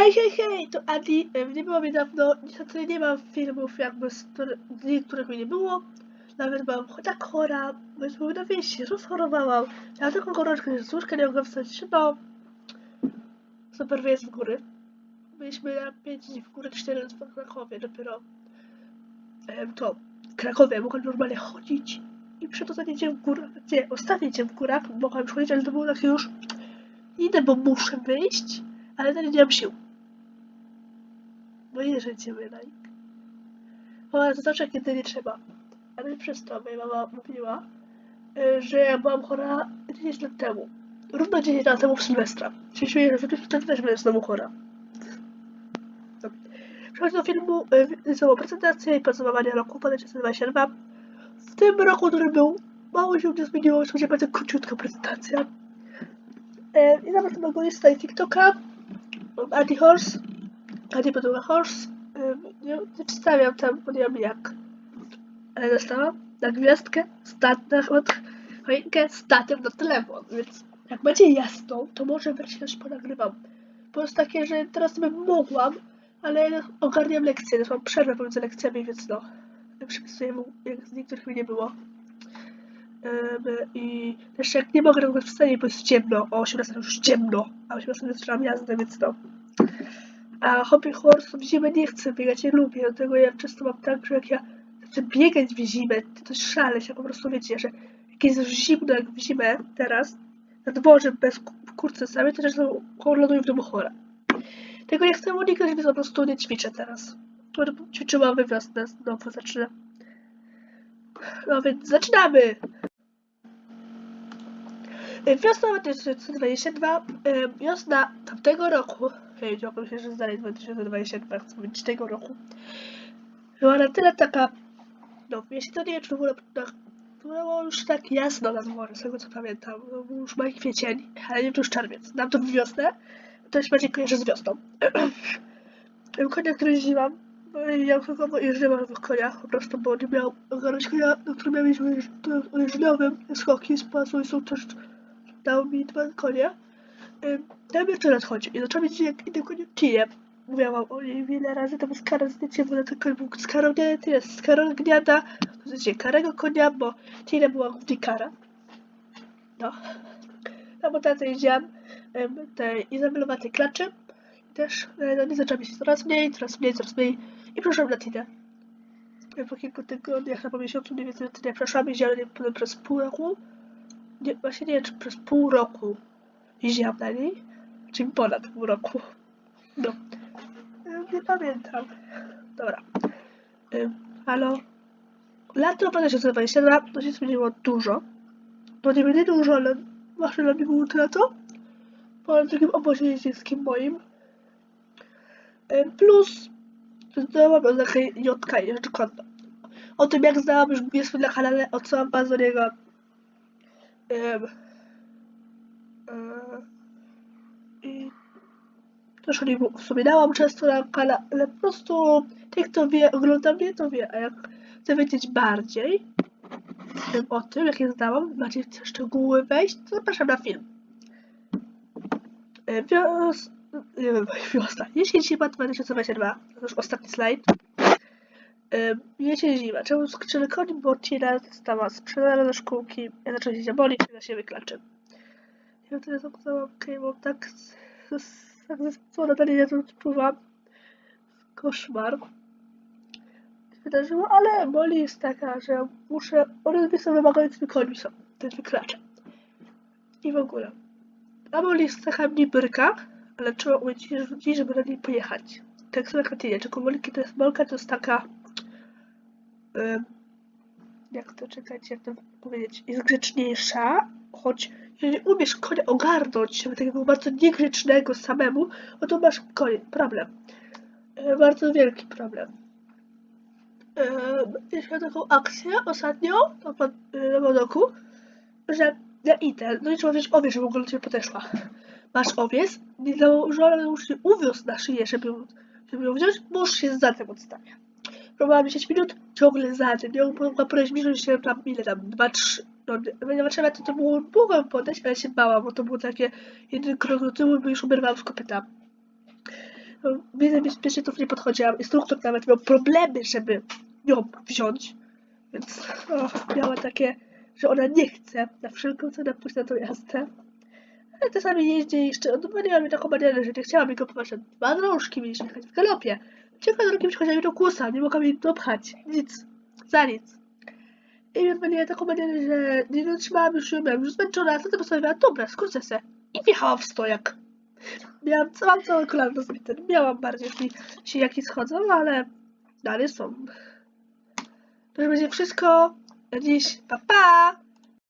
Hej, hej, hej, to Adi. Nie było mnie dawno, niestety nie mam filmów jakby z dni, których mi nie było. Nawet byłam tak chora, więc byłem na wieści, rozchorowałam. Miałam taką gorączkę, że z łóżka nie mogłam wstać. No, super wyjazd w góry. Byliśmy na 5 dni w górę, 4 w Krakowie dopiero. To w Krakowie mogłam normalnie chodzić. I przed ostatnim dzień w górach, nie, ostatni dzień w górach mogłam już chodzić, ale to było takie już idę, bo muszę wyjść, ale nie mam sił. Bo nie żyjemy na nich. Mama to zawsze, kiedy nie trzeba. Ale przez to moja mama mówiła, y, że ja byłam chora 10 lat temu. Równo 10 lat temu w Sylwestra. Się że wtedy też będę znowu chora. Dobra. Przechodząc do filmu, y, całą prezentację i podsumowanie roku 2022. W tym roku, który był, mało się nie zmieniło, będzie bardzo króciutka prezentacja. E, I do lista i TikToka. Andy Horse. Andy Podłoga Horse. E, nie, nie przedstawiam tam, bo nie wiem jak. Ale dostałam na gwiazdkę, stat na choinkę, statem na telefon. Więc jak będzie jasno, to może wreszcie też ponagrywam. Bo jest takie, że teraz bym mogłam, ale ogarniam lekcje, też mam przerwę pomiędzy lekcjami, więc no. Przypisuję mu, jak z niektórych mi nie było. Em, I też jak nie mogę robić wstanie, bo jest ciemno, o 18 już ciemno, a o 18 zaczynam jazdę, więc no. A hobby horse w zimę nie chcę biegać, nie lubię, dlatego ja często mam tak, że jak ja chcę biegać w zimę, to szaleć, ja po prostu wiecie, że jak jest zimno jak w zimę teraz, na dworze bez ku- w kurce samej, to często ląduję w domu chora. Tego nie chcę uniknąć, więc po prostu nie ćwiczę teraz. Ćwiczyłam we wiosnę, znowu zacznę. No więc zaczynamy! Wiosna 2022, e, wiosna tamtego roku, hej, dziękuję się, zdali 2022, chcę mówić tego roku, była na tyle taka, no, jeśli to nie wiem, czy to było, już tak jasno na dworze, z tego co pamiętam, no, był już maj kwiecień, ale nie wiem, czy już czerwiec, nam to w wiosnę, to się bardziej kojarzy z wiosną. Konia, który jeździłam, no ja tylko jeździłam na tych koniach, po prostu, bo nie miał ogarnąć konia, na którym ja mieliśmy jeżdżniowym skoki z pasu i są też dał mi dwa konie. Ym, Dałem jeszcze raz chodzi i zacząłem jeździć jak innym koniem Tinem. Mówiłam o niej wiele razy, to był z Karol zdjęcie, bo na ten był z nie, to jest z Karol Gniada, to znaczy Karego konia, bo Tinem była głównie Kara. No. A bo tatę jeździłam ym, tej izabelowatej klaczy. I też e, no, nie zaczęłam się coraz mniej, coraz mniej, coraz mniej i przeszłam na Tinę. E, Po kilku tygodniach, na po miesiącu mniej więcej na Tinę przeszłam, na niej potem przez pół roku. Nie, właśnie nie wiem, czy przez pół roku jeździłam na niej, czy ponad pół roku. No. E, Nie pamiętam. Dobra. E, Halo. Lato 2022 to się zmieniło dużo. No nie będzie dużo, ale właśnie dla mnie było to lato. Po drugim obozie jeździeckim moim. E, Plus zdałam o takiej Jotka i rzeczy konto. O tym jak zdałam już jest na kanale, odsyłam was do niego e, I też o nim wspominałam często na kanale, ale po prostu ten, kto wie, ogląda mnie, to wie. A jak chce wiedzieć bardziej o tym, jak je zdałam, bardziej w szczegóły wejść, to zapraszam na film. E, Wios... Nie wiem, wiosna. Jesień, zima 2022. To już ostatni slajd. Ym, Jesień, zima. Czemu skrzyny koni, bo Tina została sprzedana do szkółki. Ja zaczęłam się zabolić, na siebie klaczę. Ja teraz okej, bo tak tak zespolona dalej ja tu odpływam. Koszmar. się Wydarzyło, ale boli jest taka, że muszę, one są wymagającymi końmi są, te dwie klacze. I w ogóle. A boli jest taka mniej bryka, ale trzeba umieć je rzucić, żeby na niej pojechać. Tak samo jak na tynie, tylko boliki to jest bolka, to jest taka jak to czekać, jak to powiedzieć, jest grzeczniejsza, choć jeżeli umiesz konia ogarnąć, żeby takiego bardzo niegrzecznego samemu, no to masz konie, problem. E, bardzo wielki problem. Chodzi o taką akcję ostatnio na, y, na Modoku, że ja idę, no i trzeba wziąć owiec, żeby w ogóle do ciebie podeszła. Masz owiec, nie założona, już się uwiózł na szyję, żeby, żeby ją wziąć, mąż się za tym odstawia próbowałam 10 minut, ciągle za tym. Ja mogła podejść bliżej się tam, ile tam, 2, 3, no, trzy metry to było, mogłam podejść, ale się bałam, bo to było takie jeden krok do tyłu, bo już oberwałam z kopyta. Że tu nie podchodziłam. Instruktor nawet miał problemy, żeby ją wziąć. Więc och, miała takie, że ona nie chce na wszelką cenę pójść na tą jazdę. Ale czasami jeździ jeszcze odwaliła mi taką manierę, że nie chciała mi go popatrzeć. Dwa drążki mieliśmy jechać w galopie. Ciekawe drogi przychodziła mi do kłusa, nie mogła mi dopchać. Nic. Za nic. I odwaliła taką manierę, że nie dotrzymałam już byłam już zmęczona, zatem postanowiła, dobra, skrócę se. I wjechałam w stojak. Miałam, mam całe kolano zbite. Miałam bardziej, jeśli siniaki schodzą, ale dalej są. To będzie wszystko dziś. Pa, pa!